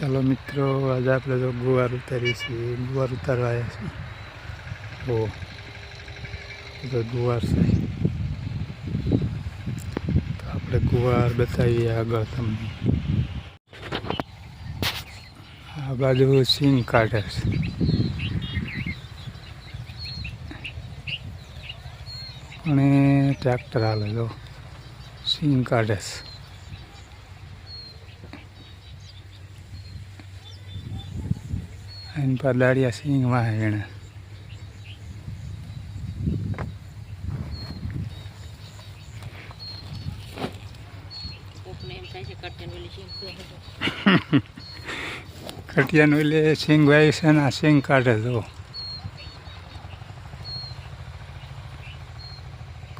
ચાલો મિત્રો, આજે આપણે તો ગુવાર ઉતારીએ છીએ. ગુવાર ઉતારવા આવ્યા છીએ ઓ તો ગુવાર છે. તો આપણે ગુવાર બતાવીએ આગળ તમને. આ બાજુ સિંગ કાઢે છે. અને ટ્રેક્ટર હાલે, જો. સિંગ કાઢે છે. એની પર દાડિયા સિંગ વાહે હતો. કટિયાનું એટલે સિંગ વાય છે ને સિંગ કાઢે તો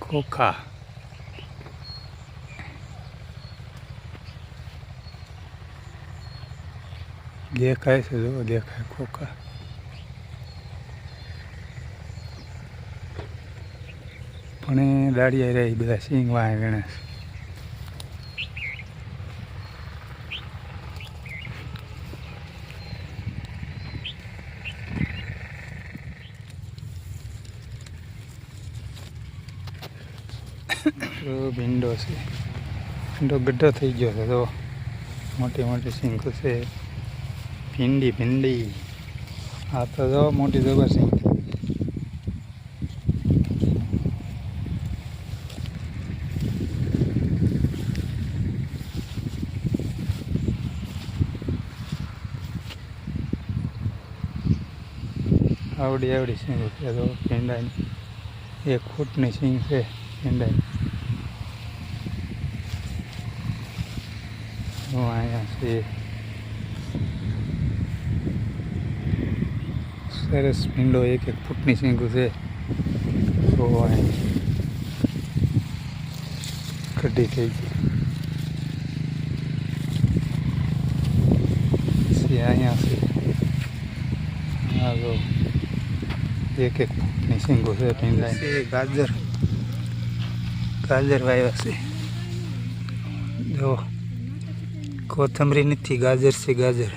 ખોખા દેખાય છે, જો દેખાય ખોખા. પણ એ દાડિયા રહી બધા સિંગ વાય તો ભીંડો છે. ભીંડો ગड्ढો થઈ ગયો છે તો મોટી મોટી સિંગો છે. ભીંડી ભીંડી. આ તો જો મોટી જબર આવડી આવડી સિંગ છે તો ભીંડાની. એક ફૂટની સિંગ છે, ભીંડાની. હું અહીંયા છે. સરસ ભીંડો એક એક ફૂટની સિંગું છે તો અહીં કઢી થઈ ગઈ પછી અહીંયા છે હા જો એક એક ફૂટની સિંગું છે ભીંડા ગાજર ગાજર વાવ્યા છે જો કોથમરી નથી ગાજર છે ગાજર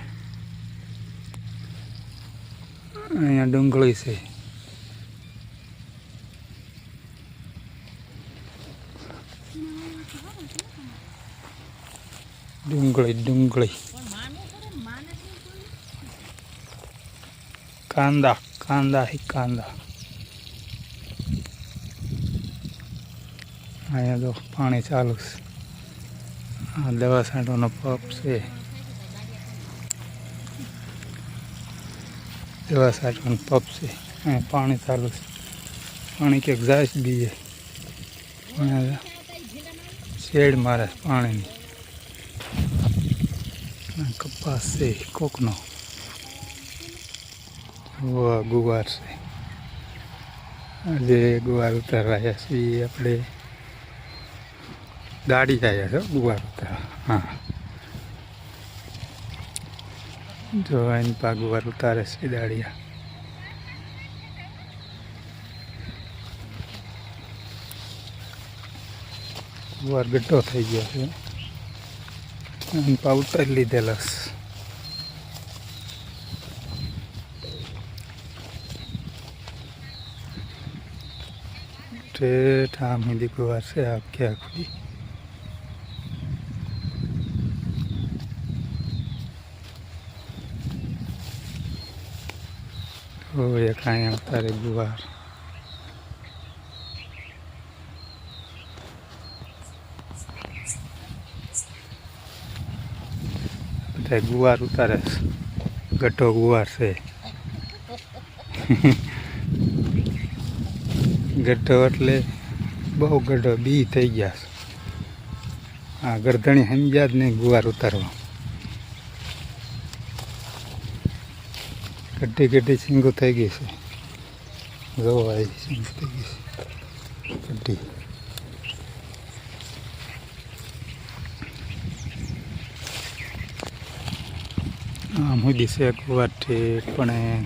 અહીંયા ડુંગળી છે. ડુંગળી ડુંગળી. કાંદા કાંદા હી, કાંદા. અહીંયા તો પાણી ચાલુ છે. આ દવા છાંટવાનો પંપ છે. દવા સાચવાનું પપ છે. અહીંયા પાણી ચાલુ છે. પાણી ક્યાંક જાય છે. બીજે શેડ મારે પાણીની. કપાસ છે, કોકનો. ગુવાર છે. આજે ગુવાર ઉતારવા આવ્યા છીએ. આપણે ગાડી આવ્યા છે, ગુવાર ઉતારવા. હા. જો એની પાગવાર ઉતારે છે દાડિયા. વાર ગड्ढો થઈ ગયો છે. એની પા ઉતારી લીધેલા છે. ઠેઠ આમ હિન્દી ગુવાર છે, આખી આખી. તો એક અહીંયા ઉતારે ગુવાર બધા ગુવાર ઉતારે ગઢો ગુવાર છે. ગઢો એટલે બહુ ગઢો બી થઈ ગયા છે. આ ગરધણી સમજ્યા જ નહીં ગુવાર ઉતારવા. ગડી ગડી સિંગો થઈ ગઈ છે. જવો આવી સિંગો થઈ ગઈ છે. ગઢી આમ સુધી છે ગુવાહાટી પણ